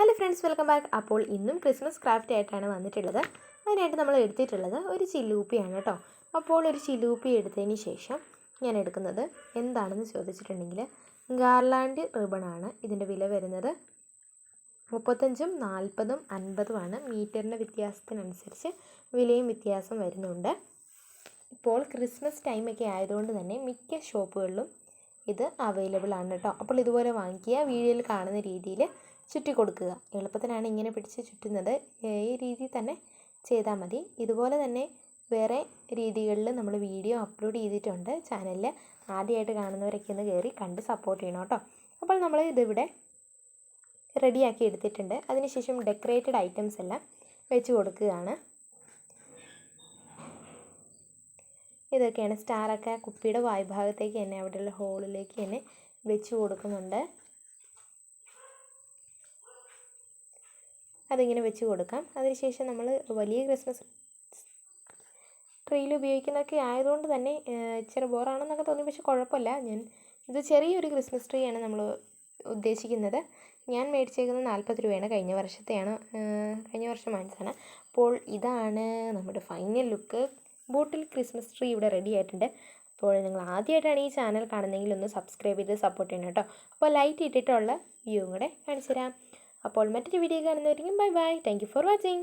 Hello friends welcome back അപ്പോൾ ഇന്നും Christmas craft ആയിട്ടാണ് വന്നിട്ടുള്ളത്. അതിനായിട്ട് നമ്മൾ എടുത്തിട്ടുള്ളത് ഒരു ചില്ലൂപ്പിയാണ് കേട്ടോ. അപ്പോൾ ഒരു ചില്ലൂപ്പി എടുത്തതിന് ശേഷം ഞാൻ എടുക്കുന്നത് എന്താണെന്ന് ചോദിച്ചിട്ടുണ്ടെങ്കിൽ ഗാർലാൻഡ് റിബണാണ് ഇതിന്റെ വില വരുന്നത്. മുപ്പത്തഞ്ചും നാൽപ്പതും അൻപതുമാണ് മീറ്ററിന്റെ വ്യത്യാസത്തിനനുസരിച്ച് വിലയും വ്യത്യാസം വരുന്നുണ്ട്. ഇപ്പോൾ ക്രിസ്മസ് ടൈമൊക്കെ ആയതുകൊണ്ട് തന്നെ മിക്ക ഷോപ്പുകളിലും ഇത് അവൈലബിൾ ആണ് കേട്ടോ അപ്പോൾ ഇതുപോലെ വാങ്ങിക്കുക. വീഡിയോയിൽ കാണുന്ന രീതിയിൽ ചുറ്റി കൊടുക്കുക. എളുപ്പത്തിനാണ് ഇങ്ങനെ പിടിച്ച് ചുറ്റുന്നത്. ഈ രീതിയിൽ തന്നെ ചെയ്താൽ മതി. ഇതുപോലെ തന്നെ വേറെ രീതികളിൽ നമ്മൾ വീഡിയോ അപ്ലോഡ് ചെയ്തിട്ടുണ്ട് ചാനലിൽ ആദ്യമായിട്ട് കാണുന്നവരൊക്കെ ഒന്ന് കയറി കണ്ട് സപ്പോർട്ട് ചെയ്യണം കേട്ടോ അപ്പോൾ നമ്മൾ ഇതിവിടെ റെഡിയാക്കി എടുത്തിട്ടുണ്ട്. അതിനുശേഷം ഡെക്കറേറ്റഡ് ഐറ്റംസ് എല്ലാം വെച്ച് കൊടുക്കുകയാണ്. ഇതൊക്കെയാണ് സ്റ്റാറൊക്കെ കുപ്പിയുടെ വായ്ഭാഗത്തേക്ക് തന്നെ അവിടെയുള്ള ഹോളിലേക്ക് തന്നെ വെച്ച് കൊടുക്കുന്നുണ്ട്. അതിങ്ങനെ വെച്ച് കൊടുക്കാം. അതിനുശേഷം നമ്മൾ വലിയ ക്രിസ്മസ് ട്രീയിൽ ഉപയോഗിക്കുന്നതൊക്കെ ആയതുകൊണ്ട് തന്നെ ഇച്ചിരി ബോറാണെന്നൊക്കെ തോന്നി പക്ഷെ കുഴപ്പമില്ല. ഞാൻ ഇത് ചെറിയൊരു ക്രിസ്മസ് ട്രീയാണ് നമ്മൾ ഉദ്ദേശിക്കുന്നത്. ഞാൻ മേടിച്ചേക്കുന്നത് നാൽപ്പത് രൂപയാണ്. കഴിഞ്ഞ വർഷത്തെയാണ് കഴിഞ്ഞ വർഷം വാങ്ങിച്ചതാണ്. അപ്പോൾ ഇതാണ് നമ്മുടെ final look. Bottle Christmas tree ഇവിടെ റെഡി ആയിട്ടുണ്ട്. അപ്പോൾ നിങ്ങൾ ആദ്യമായിട്ടാണ് ഈ ചാനൽ കാണുന്നതെങ്കിൽ ഒന്ന് സബ്സ്ക്രൈബ് ചെയ്ത് സപ്പോർട്ട് ചെയ്യണം കേട്ടോ. അപ്പോൾ ലൈറ്റ് ഇട്ടിട്ടുള്ള വ്യൂ കൂടെ കാണിച്ചു തരാം അപ്പോൾ മറ്റൊരു video കാണുന്നവരെങ്കിലും bye bye thank for watching